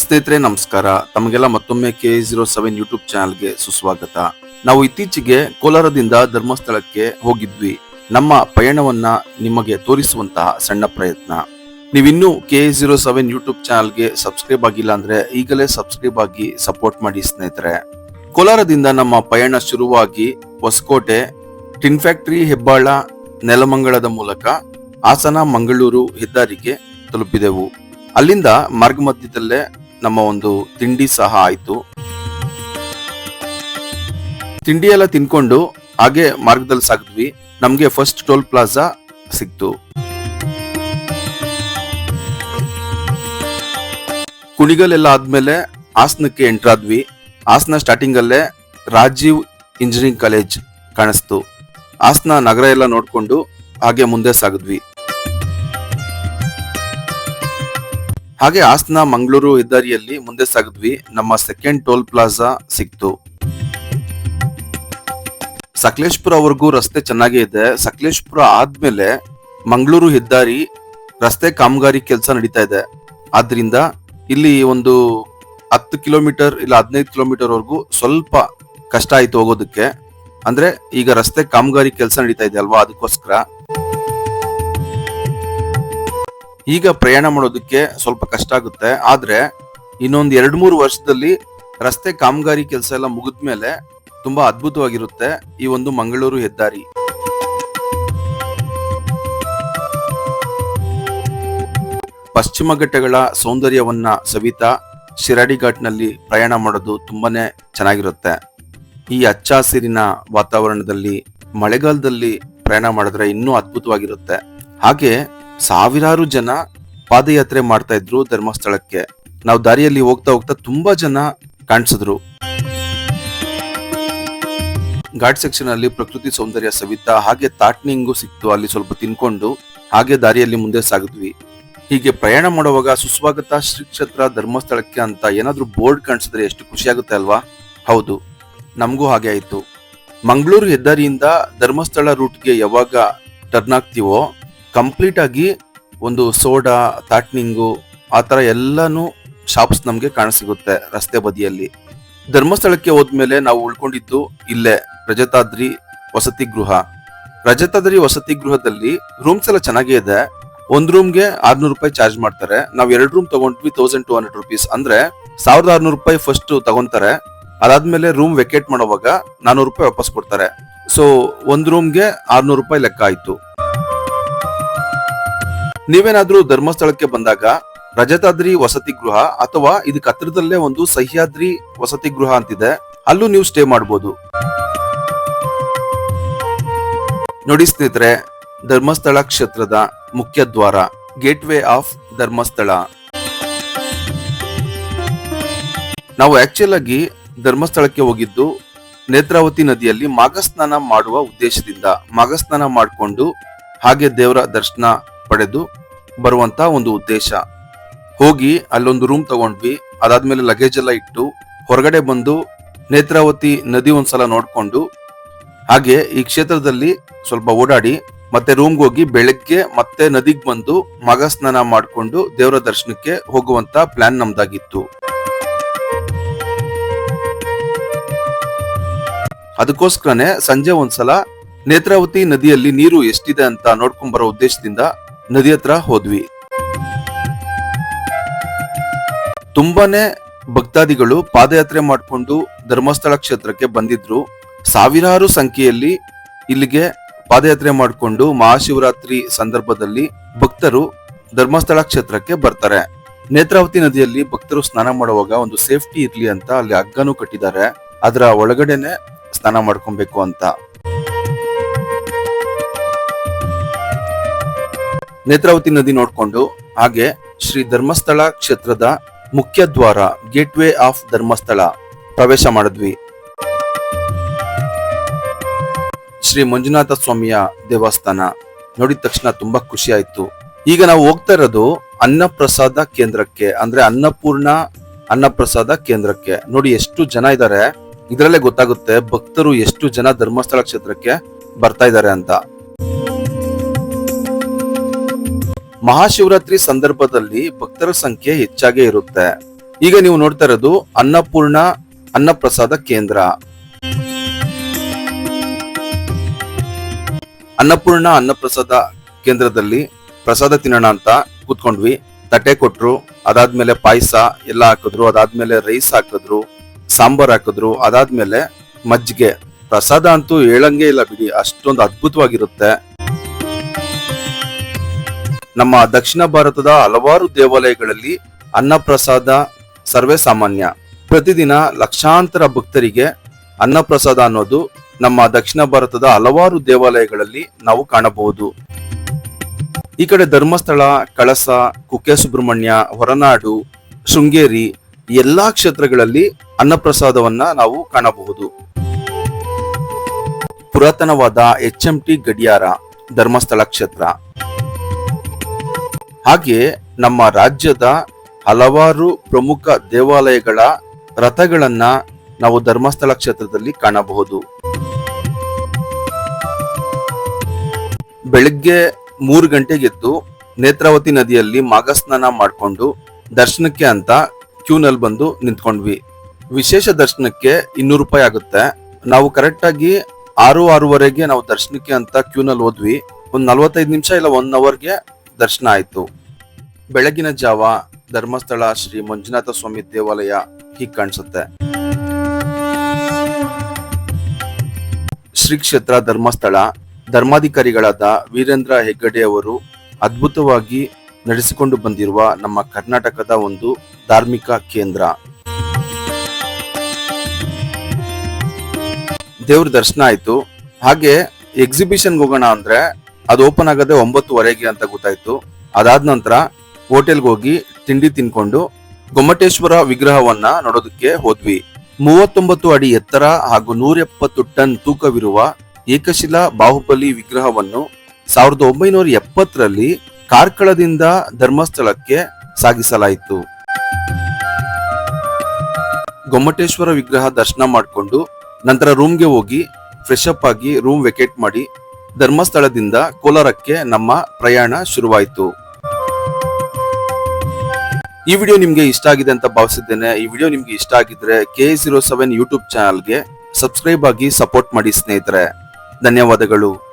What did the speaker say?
ಸ್ನೇಹಿತರೆ, ನಮಸ್ಕಾರ. ತಮಗೆಲ್ಲ ಮತ್ತೊಮ್ಮೆ ಕೆ ಜೀರೋ ಸೆವೆನ್ ಯೂಟ್ಯೂಬ್ ಚಾನಲ್ಗೆ ಸುಸ್ವಾಗತ. ನಾವು ಇತ್ತೀಚೆಗೆ ಕೋಲಾರದಿಂದ ಧರ್ಮಸ್ಥಳಕ್ಕೆ ಹೋಗಿದ್ವಿ. ನಮ್ಮ ಪಯಣವನ್ನ ನಿಮಗೆ ತೋರಿಸುವಂತಹ ಸಣ್ಣ ಪ್ರಯತ್ನ. ನೀವಿನ್ನೂ ಕೆ ಜೀರೋ ಸೆವೆನ್ ಯೂಟ್ಯೂಬ್ ಚಾನಲ್ಗೆ ಸಬ್ಸ್ಕ್ರೈಬ್ ಆಗಿಲ್ಲ ಅಂದ್ರೆ ಈಗಲೇ ಸಬ್ಸ್ಕ್ರೈಬ್ ಆಗಿ ಸಪೋರ್ಟ್ ಮಾಡಿ ಸ್ನೇಹಿತರೆ. ಕೋಲಾರದಿಂದ ನಮ್ಮ ಪಯಣ ಶುರುವಾಗಿ ಹೊಸಕೋಟೆ, ಟಿನ್ ಫ್ಯಾಕ್ಟರಿ, ಹೆಬ್ಬಾಳ, ನೆಲಮಂಗಲದ ಮೂಲಕ ಹಾಸನ, ಮಂಗಳೂರು ಹೆದ್ದಾರಿಗೆ ತಲುಪಿದೆವು. ಅಲ್ಲಿಂದ ಮಾರ್ಗ ಮಧ್ಯದಲ್ಲೇ ನಮ್ಮ ಒಂದು ತಿಂಡಿ ಸಹ ಆಯ್ತು. ತಿಂಡಿ ಎಲ್ಲ ತಿನ್ಕೊಂಡು ಹಾಗೆ ಮಾರ್ಗದಲ್ಲಿ ಸಾಗಿದ್ವಿ. ನಮ್ಗೆ ಫಸ್ಟ್ ಟೋಲ್ ಪ್ಲಾಜಾ ಸಿಕ್ತು. ಕುಣಿಗಲ್ ಎಲ್ಲ ಆದ್ಮೇಲೆ ಹಾಸನಕ್ಕೆ ಎಂಟರ್ ಆದ್ವಿ. ಹಾಸನ ಸ್ಟಾರ್ಟಿಂಗ್ ಅಲ್ಲೇ ರಾಜೀವ್ ಇಂಜಿನಿಯರಿಂಗ್ ಕಾಲೇಜ್ ಕಾಣಿಸ್ತು. ಹಾಸನ ನಗರ ಎಲ್ಲ ನೋಡ್ಕೊಂಡು ಹಾಗೆ ಮುಂದೆ ಸಾಗಿದ್ವಿ. ಹಾಗೆ ಹಾಸನ ಮಂಗಳೂರು ಹೆದ್ದಾರಿಯಲ್ಲಿ ಮುಂದೆ ಸಾಗಿದ್ವಿ. ನಮ್ಮ ಸೆಕೆಂಡ್ ಟೋಲ್ ಪ್ಲಾಜಾ ಸಿಕ್ತು. ಸಕಲೇಶ್ಪುರವರೆಗೂ ರಸ್ತೆ ಚೆನ್ನಾಗೇ ಇದೆ. ಸಕಲೇಶ್ಪುರ ಆದ್ಮೇಲೆ ಮಂಗಳೂರು ಹೆದ್ದಾರಿ ರಸ್ತೆ ಕಾಮಗಾರಿ ಕೆಲಸ ನಡೀತಾ ಇದೆ. ಆದ್ರಿಂದ ಇಲ್ಲಿ ಒಂದು ಹತ್ತು ಕಿಲೋಮೀಟರ್ ಇಲ್ಲ ಹದಿನೈದು ಕಿಲೋಮೀಟರ್ ವರೆಗೂ ಸ್ವಲ್ಪ ಕಷ್ಟ ಆಯ್ತು ಹೋಗೋದಕ್ಕೆ. ಅಂದ್ರೆ ಈಗ ರಸ್ತೆ ಕಾಮಗಾರಿ ಕೆಲಸ ನಡೀತಾ ಇದೆ ಅಲ್ವಾ ಅದಕ್ಕೋಸ್ಕರ. ಈಗ ಪ್ರಯಾಣ ಮಾಡೋದಕ್ಕೆ ಸ್ವಲ್ಪ ಕಷ್ಟ ಆಗುತ್ತೆ ಆದ್ರೆ ಇನ್ನೊಂದ್ ಎರಡ್ ಮೂರು ವರ್ಷದಲ್ಲಿ ರಸ್ತೆ ಕಾಮಗಾರಿ ಕೆಲಸ ಎಲ್ಲ ಮುಗಿದ್ಮೇಲೆ ತುಂಬಾ ಅದ್ಭುತವಾಗಿರುತ್ತೆ ಈ ಒಂದು ಮಂಗಳೂರು ಹೆದ್ದಾರಿ. ಪಶ್ಚಿಮ ಘಟ್ಟಗಳ ಸೌಂದರ್ಯವನ್ನ ಸವಿತಾ ಶಿರಾಡಿ ಘಾಟ್ನಲ್ಲಿ ಪ್ರಯಾಣ ಮಾಡೋದು ತುಂಬಾನೇ ಚೆನ್ನಾಗಿರುತ್ತೆ. ಈ ಹಚ್ಚ ಹಸಿರಿನ ವಾತಾವರಣದಲ್ಲಿ, ಮಳೆಗಾಲದಲ್ಲಿ ಪ್ರಯಾಣ ಮಾಡಿದ್ರೆ ಇನ್ನೂ ಅದ್ಭುತವಾಗಿರುತ್ತೆ. ಹಾಗೆ ಸಾವಿರಾರು ಜನ ಪಾದಯಾತ್ರೆ ಮಾಡ್ತಾ ಇದ್ರು ಧರ್ಮಸ್ಥಳಕ್ಕೆ. ನಾವು ದಾರಿಯಲ್ಲಿ ಹೋಗ್ತಾ ಹೋಗ್ತಾ ತುಂಬಾ ಜನ ಕಾಣಿಸಿದ್ರು. ಘಾಟ್ ಸೆಕ್ಷನ್ ಅಲ್ಲಿ ಪ್ರಕೃತಿ ಸೌಂದರ್ಯ ಸವಿತಾ, ಹಾಗೆ ತಾಟ್ನಿಂಗು ಸಿಕ್ತು ಅಲ್ಲಿ ಸ್ವಲ್ಪ ತಿನ್ಕೊಂಡು, ಹಾಗೆ ದಾರಿಯಲ್ಲಿ ಮುಂದೆ ಸಾಗಿದ್ವಿ. ಹೀಗೆ ಪ್ರಯಾಣ ಮಾಡುವಾಗ ಸುಸ್ವಾಗತ ಶ್ರೀ ಕ್ಷೇತ್ರ ಧರ್ಮಸ್ಥಳಕ್ಕೆ ಅಂತ ಏನಾದ್ರೂ ಬೋರ್ಡ್ ಕಾಣಿಸಿದ್ರೆ ಎಷ್ಟು ಖುಷಿ ಆಗುತ್ತೆ ಅಲ್ವಾ? ಹೌದು, ನಮಗೂ ಹಾಗೆ ಆಯ್ತು. ಮಂಗಳೂರು ಹೆದ್ದಾರಿಯಿಂದ ಧರ್ಮಸ್ಥಳ ರೂಟ್ಗೆ ಯಾವಾಗ ಟರ್ನ್ ಆಗ್ತೀವೋ, ಕಂಪ್ಲೀಟ್ ಆಗಿ ಒಂದು ಸೋಡಾ ತಾಟ್ನಿಂಗು ಆ ಥರ ಎಲ್ಲನೂ ಶಾಪ್ಸ್ ನಮಗೆ ಕಾಣಸಿಗುತ್ತೆ ರಸ್ತೆ ಬದಿಯಲ್ಲಿ. ಧರ್ಮಸ್ಥಳಕ್ಕೆ ಹೋದ್ಮೇಲೆ ನಾವು ಉಳ್ಕೊಂಡಿದ್ದು ಇಲ್ಲೇ, ರಜತಾದ್ರಿ ವಸತಿ ಗೃಹ. ರಜತಾದ್ರಿ ವಸತಿ ಗೃಹದಲ್ಲಿ ರೂಮ್ಸ್ ಎಲ್ಲ ಚೆನ್ನಾಗೇ ಇದೆ. ಒಂದ್ ರೂಮ್ಗೆ ಆರ್ನೂರು ರೂಪಾಯಿ ಚಾರ್ಜ್ ಮಾಡ್ತಾರೆ. ನಾವು ಎರಡು ರೂಮ್ ತಗೊಂಡ್ವಿ ತೌಸಂಡ್ ಟೂ ಹಂಡ್ರೆಡ್ ರುಪೀಸ್. ಅಂದ್ರೆ ಸಾವಿರದ ಆರ್ನೂರು ರೂಪಾಯಿ ಫಸ್ಟ್ ತಗೊಂತಾರೆ. ಅದಾದ್ಮೇಲೆ ರೂಮ್ ವೆಕೇಟ್ ಮಾಡುವಾಗ ನಾನೂರು ರೂಪಾಯಿ ವಾಪಸ್ ಕೊಡ್ತಾರೆ. ಸೊ, ಒಂದ್ ರೂಮ್ಗೆ ಆರ್ನೂರು ರೂಪಾಯಿ ಲೆಕ್ಕ ಆಯ್ತು. ನೀವೇನಾದ್ರೂ ಧರ್ಮಸ್ಥಳಕ್ಕೆ ಬಂದಾಗ ರಜತಾದ್ರಿ ವಸತಿ ಗೃಹ ಅಥವಾ ಇದಕ್ಕೆ ಹತ್ರದಲ್ಲೇ ಒಂದು ಸಹ್ಯಾದ್ರಿ ವಸತಿ ಗೃಹ ಅಂತಿದೆ, ಅಲ್ಲೂ ನೀವು ಸ್ಟೇ ಮಾಡಬಹುದು ನೋಡಿ ಸ್ನೇಹಿತರೆ, ಧರ್ಮಸ್ಥಳ ಕ್ಷೇತ್ರದ ಮುಖ್ಯ ದ್ವಾರ ಗೇಟ್ ವೇ ಆಫ್ ಧರ್ಮಸ್ಥಳ. ನಾವು ಆಕ್ಚುಯಲ್ ಆಗಿ ಧರ್ಮಸ್ಥಳಕ್ಕೆ ಹೋಗಿದ್ದು ನೇತ್ರಾವತಿ ನದಿಯಲ್ಲಿ ಮಾಘಸ್ನಾನ ಮಾಡುವ ಉದ್ದೇಶದಿಂದ, ಮಾಘಸ್ನಾನ ಮಾಡಿಕೊಂಡು ಹಾಗೆ ದೇವರ ದರ್ಶನ ಪಡೆದು ಬರುವಂತ ಒಂದು ಉದ್ದೇಶ. ಹೋಗಿ ಅಲ್ಲೊಂದು ರೂಮ್ ತಗೊಂಡ್ವಿ. ಅದಾದ್ಮೇಲೆ ಲಗೇಜ್ ಎಲ್ಲ ಇಟ್ಟು ಹೊರಗಡೆ ಬಂದು ನೇತ್ರಾವತಿ ನದಿ ಒಂದ್ಸಲ ನೋಡ್ಕೊಂಡು ಹಾಗೆ ಈ ಕ್ಷೇತ್ರದಲ್ಲಿ ಸ್ವಲ್ಪ ಓಡಾಡಿ ಮತ್ತೆ ರೂಮ್ಗೆ ಹೋಗಿ ಬೆಳಗ್ಗೆ ಮತ್ತೆ ನದಿಗೆ ಬಂದು ಮಗ ಸ್ನಾನ ಮಾಡಿಕೊಂಡು ದೇವರ ದರ್ಶನಕ್ಕೆ ಹೋಗುವಂತ ಪ್ಲಾನ್ ನಮ್ದಾಗಿತ್ತು. ಅದಕ್ಕೋಸ್ಕರನೇ ಸಂಜೆ ಒಂದ್ಸಲ ನೇತ್ರಾವತಿ ನದಿಯಲ್ಲಿ ನೀರು ಎಷ್ಟಿದೆ ಅಂತ ನೋಡ್ಕೊಂಡ್ ಬರೋ ಉದ್ದೇಶದಿಂದ ನದಿ ಹತ್ರ ಹೋದ್ವಿ. ತುಂಬಾನೇ ಭಕ್ತಾದಿಗಳು ಪಾದಯಾತ್ರೆ ಮಾಡಿಕೊಂಡು ಧರ್ಮಸ್ಥಳ ಕ್ಷೇತ್ರಕ್ಕೆ ಬಂದಿದ್ರು. ಸಾವಿರಾರು ಸಂಖ್ಯೆಯಲ್ಲಿ ಇಲ್ಲಿಗೆ ಪಾದಯಾತ್ರೆ ಮಾಡಿಕೊಂಡು ಮಹಾಶಿವರಾತ್ರಿ ಸಂದರ್ಭದಲ್ಲಿ ಭಕ್ತರು ಧರ್ಮಸ್ಥಳ ಕ್ಷೇತ್ರಕ್ಕೆ ಬರ್ತಾರೆ. ನೇತ್ರಾವತಿ ನದಿಯಲ್ಲಿ ಭಕ್ತರು ಸ್ನಾನ ಮಾಡುವಾಗ ಒಂದು ಸೇಫ್ಟಿ ಇರ್ಲಿ ಅಂತ ಅಲ್ಲಿ ಹಗ್ಗನೂ ಕಟ್ಟಿದ್ದಾರೆ. ಅದರ ಒಳಗಡೆನೆ ಸ್ನಾನ ಮಾಡ್ಕೊಬೇಕು ಅಂತ. ನೇತ್ರಾವತಿ ನದಿ ನೋಡ್ಕೊಂಡು ಹಾಗೆ ಶ್ರೀ ಧರ್ಮಸ್ಥಳ ಕ್ಷೇತ್ರದ ಮುಖ್ಯ ದ್ವಾರ ಗೇಟ್ ವೇ ಆಫ್ ಧರ್ಮಸ್ಥಳ ಪ್ರವೇಶ ಮಾಡಿದ್ವಿ. ಶ್ರೀ ಮಂಜುನಾಥ ಸ್ವಾಮಿಯ ದೇವಸ್ಥಾನ ನೋಡಿದ ತಕ್ಷಣ ತುಂಬಾ ಖುಷಿ ಆಯ್ತು. ಈಗ ನಾವು ಹೋಗ್ತಾ ಇರೋದು ಅನ್ನಪ್ರಸಾದ ಕೇಂದ್ರಕ್ಕೆ, ಅಂದ್ರೆ ಅನ್ನಪೂರ್ಣ ಅನ್ನಪ್ರಸಾದ ಕೇಂದ್ರಕ್ಕೆ. ನೋಡಿ ಎಷ್ಟು ಜನ ಇದ್ದಾರೆ ಇದರಲ್ಲೇ ಗೊತ್ತಾಗುತ್ತೆ ಭಕ್ತರು ಎಷ್ಟು ಜನ ಧರ್ಮಸ್ಥಳ ಕ್ಷೇತ್ರಕ್ಕೆ ಬರ್ತಾ ಇದ್ದಾರೆ ಅಂತ. ಮಹಾಶಿವರಾತ್ರಿ ಸಂದರ್ಭದಲ್ಲಿ ಭಕ್ತರ ಸಂಖ್ಯೆ ಹೆಚ್ಚಾಗೇ ಇರುತ್ತೆ. ಈಗ ನೀವು ನೋಡ್ತಾ ಇರೋದು ಅನ್ನಪೂರ್ಣ ಅನ್ನಪ್ರಸಾದ ಕೇಂದ್ರ. ಅನ್ನಪೂರ್ಣ ಅನ್ನಪ್ರಸಾದ ಕೇಂದ್ರದಲ್ಲಿ ಪ್ರಸಾದ ತಿನ್ನೋಣ ಅಂತ ಕೂತ್ಕೊಂಡ್ವಿ. ತಟ್ಟೆ ಕೊಟ್ರು, ಅದಾದ್ಮೇಲೆ ಪಾಯಸ ಎಲ್ಲ ಹಾಕಿದ್ರು, ಅದಾದ್ಮೇಲೆ ರೈಸ್ ಹಾಕಿದ್ರು, ಸಾಂಬಾರ್ ಹಾಕಿದ್ರು, ಅದಾದ್ಮೇಲೆ ಮಜ್ಜಿಗೆ. ಪ್ರಸಾದ ಅಂತೂ ಹೇಳಂಗೆ ಇಲ್ಲ ಬಿಡಿ, ಅಷ್ಟೊಂದು ಅದ್ಭುತವಾಗಿರುತ್ತೆ. ನಮ್ಮ ದಕ್ಷಿಣ ಭಾರತದ ಹಲವಾರು ದೇವಾಲಯಗಳಲ್ಲಿ ಅನ್ನಪ್ರಸಾದ ಸರ್ವೇ ಸಾಮಾನ್ಯ. ಪ್ರತಿದಿನ ಲಕ್ಷಾಂತರ ಭಕ್ತರಿಗೆ ಅನ್ನಪ್ರಸಾದ ಅನ್ನೋದು ನಮ್ಮ ದಕ್ಷಿಣ ಭಾರತದ ಹಲವಾರು ದೇವಾಲಯಗಳಲ್ಲಿ ನಾವು ಕಾಣಬಹುದು. ಈ ಕಡೆ ಧರ್ಮಸ್ಥಳ, ಕಳಸ, ಕುಕ್ಕೆ ಸುಬ್ರಹ್ಮಣ್ಯ, ಹೊರನಾಡು, ಶೃಂಗೇರಿ ಎಲ್ಲಾ ಕ್ಷೇತ್ರಗಳಲ್ಲಿ ಅನ್ನಪ್ರಸಾದವನ್ನ ನಾವು ಕಾಣಬಹುದು. ಪುರಾತನವಾದ ಎಚ್ ಎಂ ಟಿ ಗಡಿಯಾರ ಧರ್ಮಸ್ಥಳ ಕ್ಷೇತ್ರ. ಹಾಗೆ ನಮ್ಮ ರಾಜ್ಯದ ಹಲವಾರು ಪ್ರಮುಖ ದೇವಾಲಯಗಳ ರಥಗಳನ್ನ ನಾವು ಧರ್ಮಸ್ಥಳ ಕ್ಷೇತ್ರದಲ್ಲಿ ಕಾಣಬಹುದು. ಬೆಳಗ್ಗೆ ಮೂರು ಗಂಟೆಗೆದ್ದು ನೇತ್ರಾವತಿ ನದಿಯಲ್ಲಿ ಮಾಘಸ್ನಾನ ಮಾಡಿಕೊಂಡು ದರ್ಶನಕ್ಕೆ ಅಂತ ಕ್ಯೂನಲ್ಲಿ ಬಂದು ನಿಂತ್ಕೊಂಡ್ವಿ. ವಿಶೇಷ ದರ್ಶನಕ್ಕೆ ಇನ್ನೂರು ರೂಪಾಯಿ ಆಗುತ್ತೆ. ನಾವು ಕರೆಕ್ಟ್ ಆಗಿ ಆರು ಆರೂವರೆಗೆ ನಾವು ದರ್ಶನಕ್ಕೆ ಅಂತ ಕ್ಯೂನಲ್ಲಿ ಹೋದ್ವಿ. ಒಂದು ನಲ್ವತ್ತೈದು ನಿಮಿಷ ಇಲ್ಲ ಒನ್ ಅವರ್ಗೆ ದರ್ಶನ ಆಯಿತು. ಬೆಳಗಿನ ಜಾವ ಧರ್ಮಸ್ಥಳ ಶ್ರೀ ಮಂಜುನಾಥ ಸ್ವಾಮಿ ದೇವಾಲಯ ಹೀಗೆ ಕಾಣಿಸುತ್ತೆ. ಶ್ರೀ ಕ್ಷೇತ್ರ ಧರ್ಮಸ್ಥಳ ಧರ್ಮಾಧಿಕಾರಿಗಳಾದ ವೀರೇಂದ್ರ ಹೆಗ್ಗಡೆ ಅವರು ಅದ್ಭುತವಾಗಿ ನಡೆಸಿಕೊಂಡು ಬಂದಿರುವ ನಮ್ಮ ಕರ್ನಾಟಕದ ಒಂದು ಧಾರ್ಮಿಕ ಕೇಂದ್ರ. ದೇವ್ರ ದರ್ಶನ ಆಯ್ತು. ಹಾಗೆ ಎಕ್ಸಿಬಿಷನ್ಗೆ ಹೋಗೋಣ ಅಂದ್ರೆ ಅದು ಓಪನ್ ಆಗದೆ ಒಂಬತ್ತುವರೆಗೆ ಅಂತ ಗೊತ್ತಾಯ್ತು. ಅದಾದ ನಂತರ ಹೋಟೆಲ್ಗೆ ಹೋಗಿ ತಿಂಡಿ ತಿನ್ಕೊಂಡು ಗೊಮ್ಮಟೇಶ್ವರ ವಿಗ್ರಹವನ್ನ ನೋಡೋದಕ್ಕೆ ಹೋದ್ವಿ. ಮೂವತ್ತೊಂಬತ್ತು ಅಡಿ ಎತ್ತರ ಹಾಗೂ ನೂರ ಎಪ್ಪತ್ತು ಟನ್ ತೂಕವಿರುವ ಏಕಶಿಲಾ ಬಾಹುಬಲಿ ವಿಗ್ರಹವನ್ನು ಸಾವಿರದ ಒಂಬೈನೂರ ಎಪ್ಪತ್ತರಲ್ಲಿ ಕಾರ್ಕಳದಿಂದ ಧರ್ಮಸ್ಥಳಕ್ಕೆ ಸಾಗಿಸಲಾಯಿತು. ಗೊಮ್ಮಟೇಶ್ವರ ವಿಗ್ರಹ ದರ್ಶನ ಮಾಡಿಕೊಂಡು ನಂತರ ರೂಮ್ಗೆ ಹೋಗಿ ಫ್ರೆಶ್ ಅಪ್ ಆಗಿ ರೂಮ್ ವೆಕೇಟ್ ಮಾಡಿ ಧರ್ಮಸ್ಥಳದಿಂದ ಕೋಲಾರಕ್ಕೆ ನಮ್ಮ ಪ್ರಯಾಣ ಶುರುವಾಯಿತು. ಈ ವಿಡಿಯೋ ನಿಮಗೆ ಇಷ್ಟ ಆಗಿದೆ ಅಂತ ಭಾವಿಸಿದ್ದೇನೆ. ಈ ವಿಡಿಯೋ ನಿಮಗೆ ಇಷ್ಟ ಆಗಿದ್ರೆ ಕೆ ಜೀರೋ ಸೆವೆನ್ ಯೂಟ್ಯೂಬ್ ಚಾನಲ್ಗೆ ಸಬ್ಸ್ಕ್ರೈಬ್ ಆಗಿ ಸಪೋರ್ಟ್ ಮಾಡಿ ಸ್ನೇಹಿತರೆ. ಧನ್ಯವಾದಗಳು.